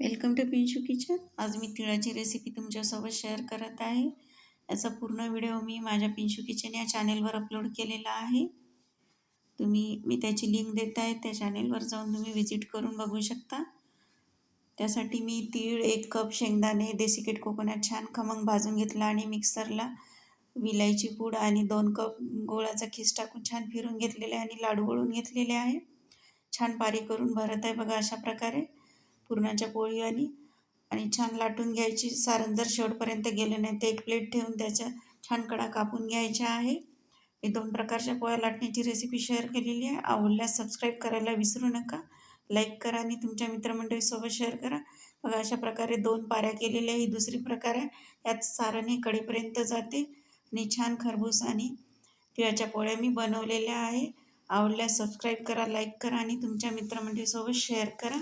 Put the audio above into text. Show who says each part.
Speaker 1: Welcome to पिंशू kitchen आज मी तिळाची recipe तुमच्यासोबत share करत आहे. याचा पूर्ण व्हिडिओ मी माझ्या पिंशू किचन या चॅनेलवर अपलोड केलेला आहे. तुम्ही मी त्याची लिंक देत आहे. त्या चॅनेलवर जाऊन तुम्ही व्हिजिट करून बघू शकता. त्यासाठी मी तीळ एक कप शेंगदाणे देसिकेट कोकोनट छान खमंग भाजून घेतला आणि मिक्सरला विलायची पूड आणि दोन कप गोळाचा खीस टाकून छान फिरून घेतलेले आणि लाडू वळून घेतलेले आहे. छान पारी करून भरत आहे बघा अशा प्रकारे. पुरणाच्या पोळी आणि आणि छान लाटून घ्यायची. सारण जर शेवटपर्यंत गेले नाही तर एक प्लेट ठेवून त्याच्या छान कडा कापून घ्यायच्या आहे. मी दोन प्रकारच्या पोळ्या लाटण्याची रेसिपी शेअर केलेली आहे. आवडल्यास सबस्क्राईब करायला विसरू नका. लाईक करा आणि तुमच्या मित्रमंडळीसोबत शेअर करा. बघा अशा प्रकारे दोन पाऱ्या केलेल्या ही दुसरी प्रकार आहे. यात सारण हे कडेपर्यंत जाते आणि छान खरबूस आणि तिळाच्या पोळ्या मी बनवलेल्या आहे. आवडल्यास सबस्क्राईब करा लाईक करा आणि तुमच्या मित्रमंडळीसोबत शेअर करा.